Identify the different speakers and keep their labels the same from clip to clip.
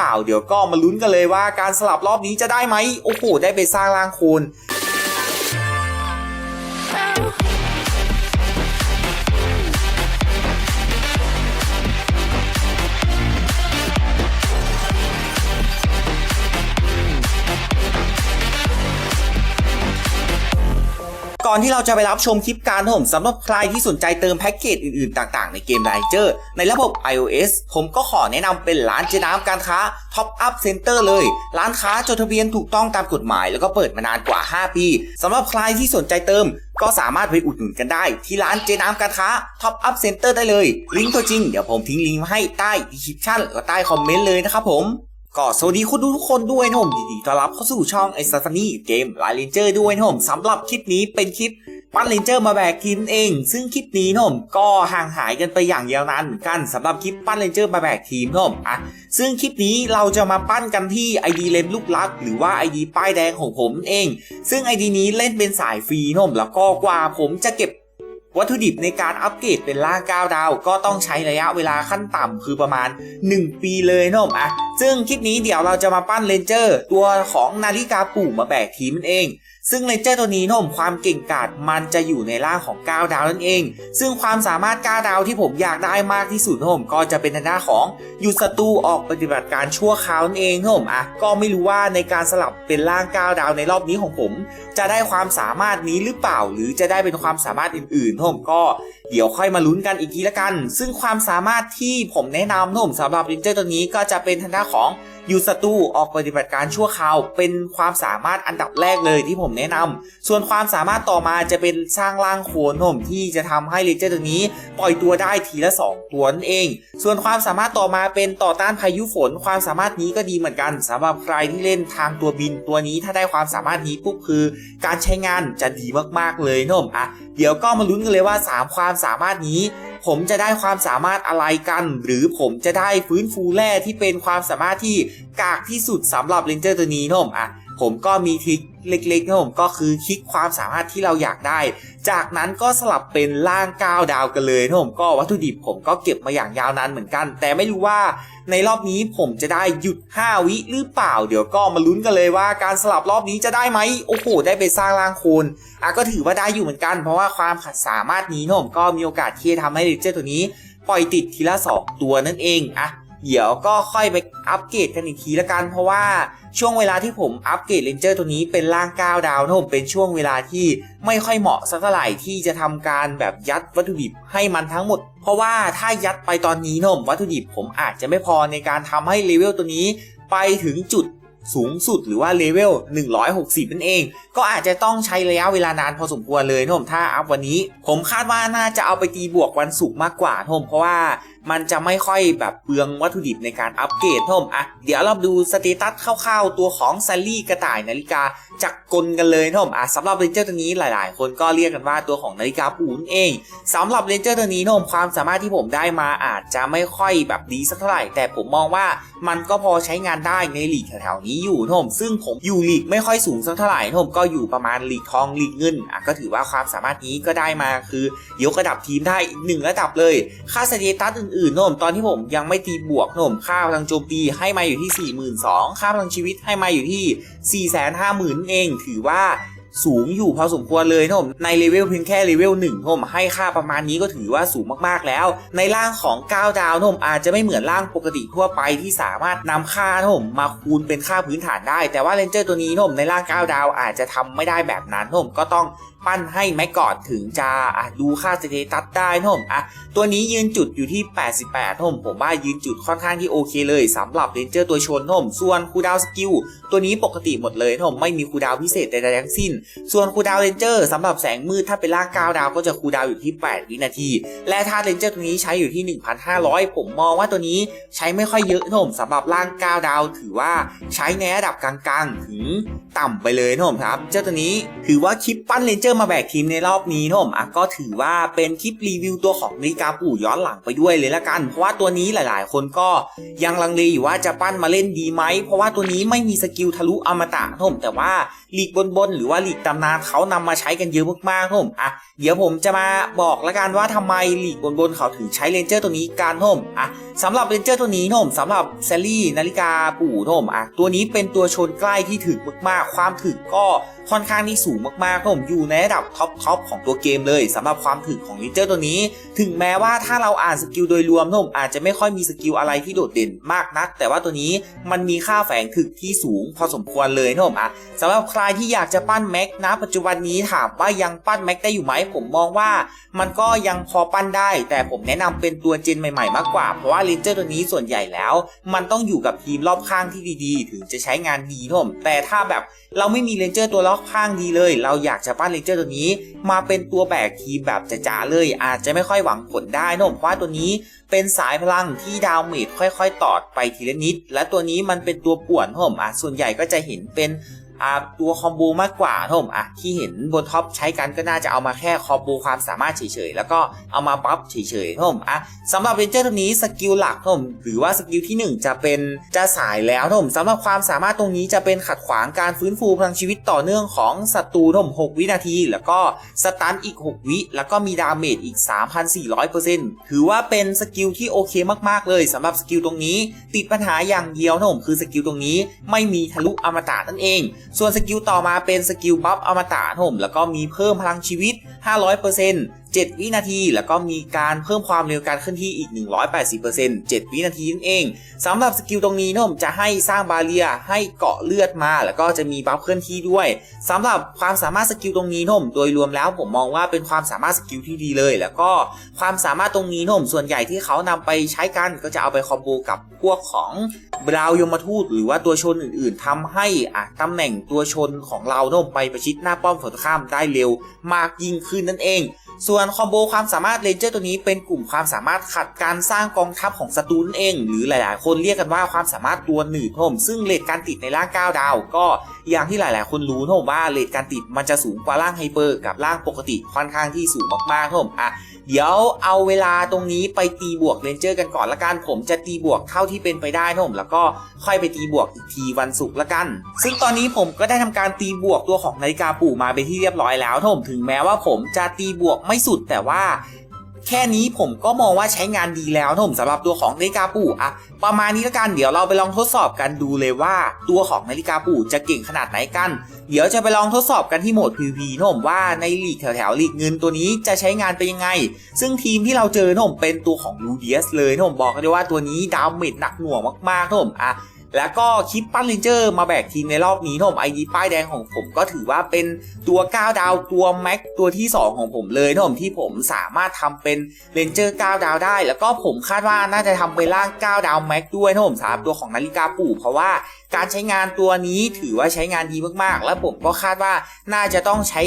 Speaker 1: ปล่า เดี๋ยวก็มาลุ้นกันเลยว่าการสลับรอบนี้จะได้ไหมโอ้โหได้ไปสร้างร่างคูณ ก่อนที่เราจะไปรับชมคลิปการผมสำหรับใครที่สนใจเติมแพ็กเกจอื่นๆ ต่างๆ ในเกมไลเจอร์ในระบบ iOS ผมก็ขอแนะนำเป็นร้านเจน้ำการค้า Top Up Center เลย ร้านค้าจดทะเบียนถูกต้องตามกฎหมาย แล้วก็เปิดมานานกว่า 5 ปีสำหรับใครที่สนใจเติมก็สามารถไปอุดหนุนกันได้ ที่ร้านเจน้ำการค้า Top Up Center ได้เลย ลิงก์ตัวจริงเดี๋ยวผมทิ้งลิงก์มาให้ใต้ดีคริปชั่นแล้วใต้คอมเมนต์เลยนะครับผม ก็สวัสดีคุณทุกคนด้วยนะผมยินดีต้อนรับเข้าสู่ช่องไอซัฟานี่เกมไลน์เลนเจอร์ด้วยนะผมสำหรับคลิปนี้เป็นคลิปปั้นเลนเจอร์มาแบกทีมเอง ซึ่งคลิปนี้นะผมก็ห่างหายกันไปอย่างยาวนานเหมือนกันสำหรับคลิปปั้นเลนเจอร์มาแบกทีมนะผมอะซึ่งคลิปนี้เราจะมาปั้นกันที่ ID เลมลูกลัก หรือว่า ID ป้ายแดงของผมเอง ซึ่ง ID นี้เล่นเป็นสายฟรีนะผมแล้วก็กว่าผมจะเก็บ วัตถุดิบในการอัปเกรดเป็นล่าง 9 ดาว ก็ต้องใช้ระยะเวลาขั้นต่ำคือประมาณ 1 ปีเลยนะผมอะซึ่งคลิปนี้เดี๋ยวเราจะมาปั้นเลนเจอร์ ตัวของนาฬิกาปู่มาแบกทีมมันเอง ซึ่งเลเจอร์ตัวนี้นะผมความเก่งกาจมันจะอยู่ในร่างของ9ดาวนั่นเอง ซึ่งความสามารถ9ดาวที่ผมอยากได้มากที่สุดนะผมก็จะเป็นทางด้าของหยุดศัตรูออกปฏิบัติการชั่วคราวนั่นเองนะผมอะก็ไม่รู้ว่าในการสลับเป็นร่าง9ดาวในรอบนี้ของผม จะได้ความสามารถนี้หรือเปล่า หรือจะได้เป็นความสามารถอื่นๆผมก็เดี๋ยวค่อยมาลุ้นกันอีกทีละกัน ซึ่งความสามารถที่ผมแนะนำผมสำหรับเรนเจอร์ตัวนี้ก็จะเป็นทางด้านของยูศัตรูออกปฏิบัติการชั่วคราว เป็นความสามารถอันดับแรกเลยที่ผมแนะนำส่วนความสามารถต่อมาจะเป็นสร้างร่างโคนผมที่จะทำให้เรนเจอร์ตัวนี้ ปล่อยตัวได้ทีละสองตัวนั่นเอง ส่วนความสามารถต่อมาเป็นต่อต้านพายุฝน ความสามารถนี้ก็ดีเหมือนกันสำหรับใครที่เล่นทางตัวบินตัวนี้ถ้าได้ความสามารถนี้ปุ๊บคือ การใช้งานจะดีมากๆเลยนะผมอะเดี๋ยวก็มาลุ้นกันเลยว่า 3 ความสามารถนี้ ผมจะได้ความสามารถอะไรกัน หรือผมจะได้ฟื้นฟูแร่ที่เป็นความสามารถที่กากที่สุดสำหรับเลนเจอร์ตัวนี้นะผมอะ ผมก็มีทริคเล็กๆนะผมก็คือคลิกความสามารถที่เราอยากได้ จากนั้นก็สลับเป็นล่าง9ดาวกันเลยนะผมก็วัตถุดิบผมก็เก็บมาอย่างยาวนานเหมือนกัน แต่ไม่รู้ว่าในรอบนี้ผมจะได้หยุด 5 วิหรือเปล่า เดี๋ยวก็มาลุ้นกันเลยว่าการสลับรอบนี้จะได้ไหมโอ้โหได้ไปสร้างร่างโคลนอะก็ถือว่าได้อยู่เหมือนกัน เพราะว่าความสามารถนี้นะผมก็มีโอกาสที่จะทำให้เลเจอร์ตัวนี้ ปล่อยติดทีละสองตัวนั่นเองอะ เดี๋ยวก็ค่อยไปอัปเกรดกันอีกทีละกันเพราะว่าช่วงเวลาที่ผมอัปเกรดเลนเจอร์ตัวนี้เป็นร่าง9ดาวนะผมเป็นช่วงเวลาที่ไม่ค่อยเหมาะสักเท่าไหร่ที่จะทำการแบบยัดวัตถุดิบให้มันทั้งหมด เพราะว่าถ้ายัดไปตอนนี้นะผมวัตถุดิบผมอาจจะไม่พอในการทำให้เลเวลตัวนี้ไปถึงจุดสูงสุดหรือว่าเลเวล 160 นั่นเอง ก็อาจจะต้องใช้ระยะเวลานานพอสมควรเลยนะผมถ้าอัพวันนี้ ผมคาดว่าน่าจะเอาไปตีบวกวันศุกร์มากกว่านะผมเพราะว่ามันจะไม่ค่อยแบบเปลืองวัตถุดิบในการอัปเกรดนะผมอะเดี๋ยวเราดูสเตตัสคร่าวๆ ตัวของซัลลี่กระต่ายนาฬิกาจักรกลกันเลยนะผมอะสำหรับเรนเจอร์ตัวนี้หลายๆ คนก็เรียกกันว่าตัวของนาฬิกาปูนเองสำหรับเรนเจอร์ตัวนี้นะผมความสามารถที่ผมได้มาอาจจะไม่ค่อยแบบดีสักเท่าไหร่ แต่ผมมองว่ามันก็พอใช้งานได้ในหลีกแถวๆนี้อยู่นะผมซึ่งผมอยู่หลีกไม่ค่อยสูงสักเท่าไหร่นะผมก็อยู่ประมาณหลีกทองหลีกเงินอะก็ถือว่าความสามารถนี้ก็ได้มาคือยกระดับทีมได้อีกหนึ่งระดับเลยค่าสเตตัสอื่นอื่นะผมตอนที่ผมยังไม่ตีบวกนะผมค่าพลังโจมตีให้มาอยู่ที่ 42,000ค่าพลังชีวิตให้มาอยู่ที่ 450,000เอง ถือว่า สูงอยู่พอสมควรเลยนะผมในเลเวลเพียงแค่เลเวล1นะผมให้ค่าประมาณนี้ก็ถือว่าสูงมากๆแล้ว ในร่างของ 9 ดาวนะผมอาจจะไม่เหมือนร่างปกติทั่วไปที่สามารถนำค่านะผมมาคูณเป็นค่าพื้นฐานได้ แต่ว่าเลนเจอร์ตัวนี้นะผมในร่าง 9 ดาวอาจจะทำไม่ได้แบบนั้นนะผมก็ต้องปั้นให้แม็กก่อนถึงจะะดูค่าสเตตัสได้นะผมอะตัวนี้ยืนจุดอยู่ที่ 88นะผมผมว่ายืนจุดค่อนข้างที่โอเคเลยสำหรับเลนเจอร์ตัวชนนะผมส่วนคูดาวสกิลตัวนี้ปกติหมดเลยนะผมไม่มีคูดาวพิเศษใดๆทั้งสิ้นส่วนคูดาวเรนเจอร์สำหรับแสงมืดถ้าเป็นล่าง9ดาวก็จะคูดาวอยู่ที่ 8 วินาที และถ้าเรนเจอร์ตัวนี้ใช้อยู่ที่ 1,500 ผมมองว่าตัวนี้ใช้ไม่ค่อยเยอะนะผมสำหรับล่าง 9 ดาว ถือว่าใช้ในระดับกลางๆ ถึงต่ำไปเลยนะผมครับ เจ้าตัวนี้ถือว่าคลิปปั้นเรนเจอร์มาแบกทีมในรอบนี้นะผมอะก็ถือว่าเป็นคลิปรีวิวตัวของนิกาปู่ย้อนหลังไปด้วยเลยละกัน เพราะว่าตัวนี้หลายๆ คนก็ยังลังเลอยู่ว่าจะปั้นมาเล่นดีไหมเพราะว่าตัวนี้ไม่มีสกิลทะลุอมตะนะผมแต่ว่าลีกบนๆหรือว่าลีลีกตำนานเขานำมาใช้กันเยอะมากๆครับผมอะเดี๋ยวผมจะมาบอกละกันว่าทำไมลีกบนๆเขาถึงใช้เลนเจอร์ตัวนี้การครับผมอะสำหรับเลนเจอร์ตัวนี้ครับผมสำหรับแซลลี่นาฬิกาปู่ครับผมอะตัวนี้เป็นตัวชนใกล้ที่ถึกมากๆ ความถึกก็ ค่อนข้างที่สูงมากๆครับผมอยู่ในระดับท็อปท็อปของตัวเกมเลยสำหรับความถึกของลนเจอร์ตัวนี้ ถึงแม้ว่าถ้าเราอ่านสกิลโดยรวมผมอาจจะไม่ค่อยมีสกิลอะไรที่โดดเด่นมากนัก แต่ว่าตัวนี้มันมีค่าแฝงถึกที่สูงพอสมควรเลยครับผมอะสำหรับใครที่อยากจะปั้นแม็กนะปัจจุบันนี้ถามว่ายังปั้นแม็กได้อยู่ไหมผมมองว่ามันก็ยังพอปั้นได้ แต่ผมแนะนำเป็นตัวเจนใหม่ๆมากกว่า เพราะว่าลนเจอร์ตัวนี้ส่วนใหญ่แล้ว มันต้องอยู่กับทีมรอบข้างที่ดีๆ ถึงจะใช้งานดีครับผมแต่ถ้าแบบเราไม่มีเลนเจอร์ตัวรอบข้างดีเลย เราอยากจะปั้นเลนเจอร์ตัวนี้ มาเป็นตัวแบกทีมแบบจ๋าๆเลย อาจจะไม่ค่อยหวังผลได้นะผมเพราะว่าตัวนี้เป็นสายพลังที่ดาวเมดค่อยๆ ตอดไปทีละนิด และตัวนี้มันเป็นตัวป่วนผมอะส่วนใหญ่ก็จะเห็นเป็น ตัวคอมโบมากกว่านะผมอะที่เห็นบนท็อปใช้กันก็น่าจะเอามาแค่คอมโบความสามารถเฉยๆแล้วก็เอามาบัฟเฉยๆนะผมอะสำหรับเรนเจอร์ตัวนี้สกิลหลักนะผมหรือว่าสกิลที่หนึ่งจะเป็นจะสายแล้วนะผมสำหรับความสามารถตรงนี้จะเป็นขัดขวางการฟื้นฟูพลังชีวิตต่อเนื่องของศัตรูนะผม6 วินาที แล้วก็สตันอีก 6 วิ แล้วก็มีดาเมจอีก 3,400%ถือว่าเป็นสกิลที่โอเคมากๆเลยสำหรับสกิลตรงนี้ ติดปัญหาอย่างเดียวนะผมคือสกิลตรงนี้ไม่มีทะลุอมตะนั่นเองส่วนสกิลต่อมาเป็นสกิลบัฟอมตะนะผมแล้วก็มีเพิ่มพลังชีวิต 500% 7 วินาที แล้วก็มีการเพิ่มความเร็วการเคลื่อนที่อีก 180% 7 วินาทีนั่นเองสำหรับสกิลตรงนี้นะผมจะให้สร้างบาเรียให้เกาะเลือดมา แล้วก็จะมีบัฟเคลื่อนที่ด้วยสำหรับความสามารถสกิลตรงนี้นะผมโดยรวมแล้วผมมองว่าเป็นความสามารถสกิลที่ดีเลย แล้วก็ความสามารถตรงนี้นะผมส่วนใหญ่ที่เขานำไปใช้กันก็จะเอาไปคอมโบกับพวกของบราวยมทูตหรือว่าตัวชนอื่นๆทำให้อะตำแหน่งตัวชนของเราโน้มไปประชิดหน้าป้อมฝั่งข้ามได้เร็วมากยิ่งขึ้นนั่นเอง ส่วนคอมโบความสามารถเลนเจอร์ตัวนี้เป็นกลุ่มความสามารถขัดการสร้างกองทัพของศัตรูนั่นเอง หรือหลายๆ คนเรียกกันว่าความสามารถตัวหนืดผมซึ่งเลทการติดในร่าง9ดาว ก็อย่างที่หลาย ๆ คนรู้นะผมว่าเลทการติดมันจะสูงกว่าร่างไฮเปอร์กับร่างปกติค่อนข้างที่สูงมากๆผมอะเดี๋ยวเอาเวลาตรงนี้ไปตีบวกเลนเจอร์กันก่อนละกัน ผมจะตีบวกเท่าที่เป็นไปได้นะผมแล้วก็ค่อยไปตีบวกอีกทีวันศุกร์ละกัน ซึ่งตอนนี้ผมก็ได้ทำการตีบวกตัวของนาฬิกาปู่มาเป็นที่เรียบร้อยแล้วนะผมถึงแม้ว่าผมจะตีบวกไม่สุดแต่ว่าแค่นี้ผมก็มองว่าใช้งานดีแล้วนะผมสำหรับตัวของนาฬิกาปู่อะประมาณนี้ละกันเดี๋ยวเราไปลองทดสอบกันดูเลยว่า ตัวของนาฬิกาปู่จะเก่งขนาดไหนกัน เดี๋ยวจะไปลองทดสอบกันที่โหมด PVP นะผมว่าในลีกแถวๆลีกเงินตัวนี้จะใช้งานเป็นยังไง ซึ่งทีมที่เราเจอนะผมเป็นตัวของลูเดียสเลยนะผมบอกเลยว่าตัวนี้ดาวเมจหนักหน่วงมากๆนะผมอะ แล้วก็คลิปปั้นเลนเจอร์มาแบกทีมในรอบนี้นะผมไอดีป้ายแดงของผมก็ถือว่าเป็นตัว 9 ดาวตัวแม็กตัวที่ 2 ของผมเลยนะผมที่ผมสามารถทำเป็นเลนเจอร์ 9 ดาวได้ แล้วก็ผมคาดว่าน่าจะทำเป็นร่าง 9 ดาวแม็กด้วยนะผมสำหรับตัวของนาฬิกาปู่เพราะว่า การใช้งานตัวนี้ถือว่าใช้งานดีมากๆ และผมก็คาดว่าน่าจะต้องใช้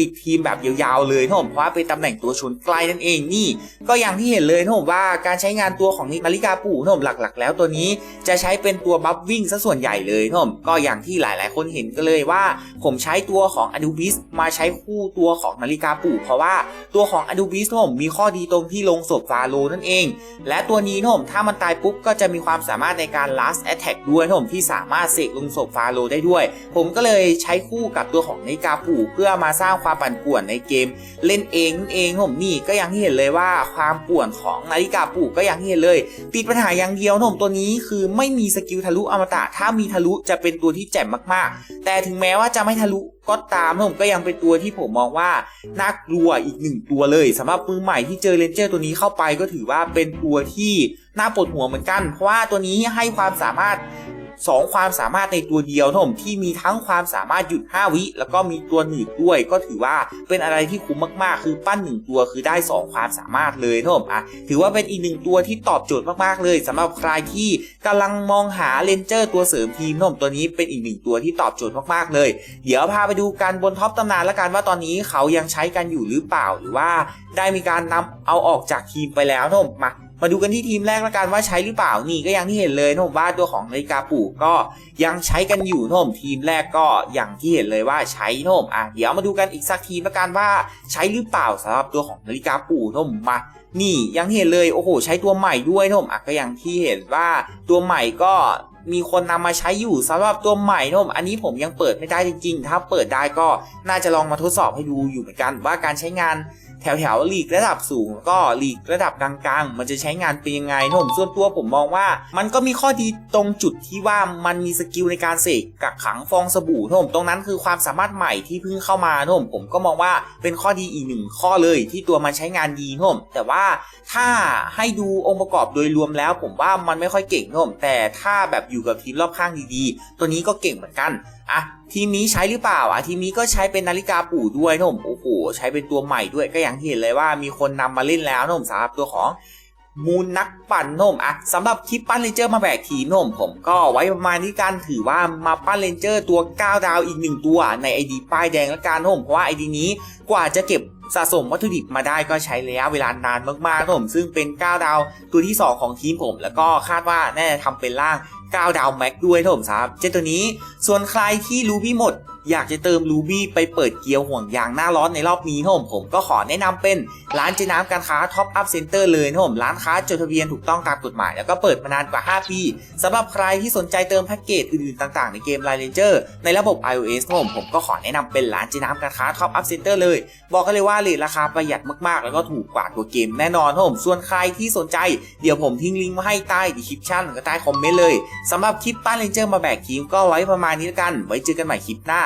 Speaker 1: ติดทีมแบบยาวๆเลยนะผมเพราะว่าเป็นตำแหน่งตัวชนใกล้นั่นเองนี่ ก็อย่างที่เห็นเลยนะผมว่าการใช้งานตัวของนาฬิกาปู่นะผมหลักๆ แล้วตัวนี้จะใช้เป็นตัวบัฟวิ่งซะส่วนใหญ่เลยนะผมก็อย่างที่หลายๆ คนเห็นก็เลยว่า ผมใช้ตัวของอ n u b i s มาใช้คู่ตัวของนาฬิกาปู่ เพราะว่าตัวของ a n u b i s นะผมมีข้อดีตรงที่ลงศพฟาโลนั่นเอง และตัวนี้นะผมถ้ามันตายปุ๊บก็จะมีความสามารถในการ last attack ด้วยนะผมที่สามารถเสกลงศพฟาโลได้ด้วย ผมก็เลยใช้คู่กับตัวของนิกาปู่เพื่อมาสร้างความปั่นป่วนในเกม เล่นเองนั่นเองนะผมนี่ก็ย่างเห็นเลยว่าความป่วนของนาฬิกาปู่ก็ย่างเห็นเลย ติดปัญหาอย่างเดียวผมตัวนี้คือไม่มีสกิลทะลุอมตะถ้ามีทะลุจะเป็นตัวที่แจ่มมากๆ แต่ถึงแม้ว่าจะไม่ทะลุก็ตามผมก็ยังเป็นตัวที่ผมมองว่าน่ากลัวอีกหนึ่งตัวเลยสำหรับมือใหม่ที่เจอเลนเจอร์ตัวนี้เข้าไปก็ถือว่าเป็นตัวที่น่าปวดหัวเหมือนกัน เพราะว่าตัวนี้ให้ความสามารถ สองความสามารถในตัวเดียวนะผมที่มีทั้งความสามารถหยุด 5 วิ แล้วก็มีตัวหนืดด้วย ก็ถือว่าเป็นอะไรที่คุ้มมากๆ คือปั้นหนึ่งตัวคือได้ 2 ความสามารถเลยนะผมอะถือว่าเป็นอีกหนึ่งตัวที่ตอบโจทย์มากๆเลยสำหรับใครที่กำลังมองหาเลนเจอร์ตัวเสริมทีมนะผมตัวนี้เป็นอีกหนึ่งตัวที่ตอบโจทย์มากๆเลย เดี๋ยวพาไปดูกันบนท็อปตำนานละกันว่าตอนนี้เขายังใช้กันอยู่หรือเปล่าหรือว่าได้มีการนำเอาออกจากทีมไปแล้วนะผมมา มาดูกันที่ทีมแรกละกันว่าใช้หรือเปล่านี่ก็อย่างที่เห็นเลยนะผมว่าตัวของนาฬิกาปู่ก็ยังใช้กันอยู่นะผมทีมแรกก็อย่างที่เห็นเลยว่าใช้นะผมอะเดี๋ยวมาดูกันอีกสักทีละกันว่าใช้หรือเปล่าสำหรับตัวของนาฬิกาปู่นะผมมานี่ยังเห็นเลยโอ้โห ใช้ตัวใหม่ด้วยนะผมอะก็อย่างที่เห็นว่าตัวใหม่ก็มีคนนำมาใช้อยู่สำหรับตัวใหม่นะผมอันนี้ผมยังเปิดไม่ได้จริงๆ ถ้าเปิดได้ก็น่าจะลองมาทดสอบให้ดูอยู่เหมือนกันว่าการใช้งาน แถวแถวๆลีกระดับสูงก็ลีกระดับกลางๆ มันจะใช้งานเป็นยังไงผมส่วนตัวผมมองว่า มันก็มีข้อดีตรงจุดที่ว่ามันมีสกิลในการเสกกักขังฟองสบู่ผมตรงนั้นคือความสามารถใหม่ที่เพิ่งเข้ามาผมผมก็มองว่าเป็นข้อดีอีกหนึ่งข้อเลยที่ตัวมันใช้งานดีผมแต่ว่าถ้าให้ดูองค์ประกอบโดยรวมแล้ว ผมว่ามันไม่ค่อยเก่งผมแต่ถ้าแบบอยู่กับทีมรอบข้างดีๆ ตัวนี้ก็เก่งเหมือนกันอะทีมนี้ใช้หรือเปล่าอะทีมนี้ก็ใช้เป็นนาฬิกาปู่ด้วยผมโอ้โหใช้เป็นตัวใหม่ด้วยก็อย่างที่เห็นเลยว่ามีคนนำมาเล่นแล้วนะผมสำหรับตัวของมูลนักปั่นนะผมอะสำหรับคลิปปั้นเลนเจอร์มาแบกทีนะผมผมก็ไว้ประมาณที่การถือว่ามาปั้นเลนเจอร์ตัว 9 ดาวอีกหนึ่งตัวใน ID ป้ายแดงและการนะผมเพราะว่า ID นี้กว่าจะเก็บสะสมวัตถุดิบมาได้ก็ใช้ระยะเวลานานมากๆนะผมซึ่งเป็น 9 ดาวตัวที่ 2 ของทีมผม แล้วก็คาดว่าน่าจะทำเป็นร่าง 9 ดาวแม็กด้วยนะผมครับเจ้าตัวนี้ ส่วนใครที่รูบี้หมด อยากจะเติมรูบี้ไปเปิดเกียร์ห่วงยางหน้าร้อนในรอบนี้นะผมผมก็ขอแนะนำเป็นร้านเจน้ำการค้าท็อปอัพเซ็นเตอร์เลยนผมร้านค้าจดทะเบียนถูกต้องตามกฎหมาย แล้วก็เปิดมานานกว่า 5 ปีสำหรับใครที่สนใจเติมแพ็กเกจอื่นๆต่างๆ ในเกม Line Ranger ในระบบ iOS นะผมผมก็ขอแนะนำเป็นร้านเจน้ำการค้าท็อปอัพเซ็นเตอร์เลย บอกกันเลยว่าเลทราคาประหยัดมากๆ แล้วก็ถูกกว่าตัวเกมแน่นอนนผมส่วนใครที่สนใจเดี๋ยวผมทิ้งลิงก์มาให้ใต้ดีคริปชั่นหรือใต้คอมเมนต์เลยสำหรับคลิปป้านเลนเจอร์มาแบกทีมก็ไว้ประมาณนี้แล้วกัน ไว้เจอกันใหม่คลิปหน้า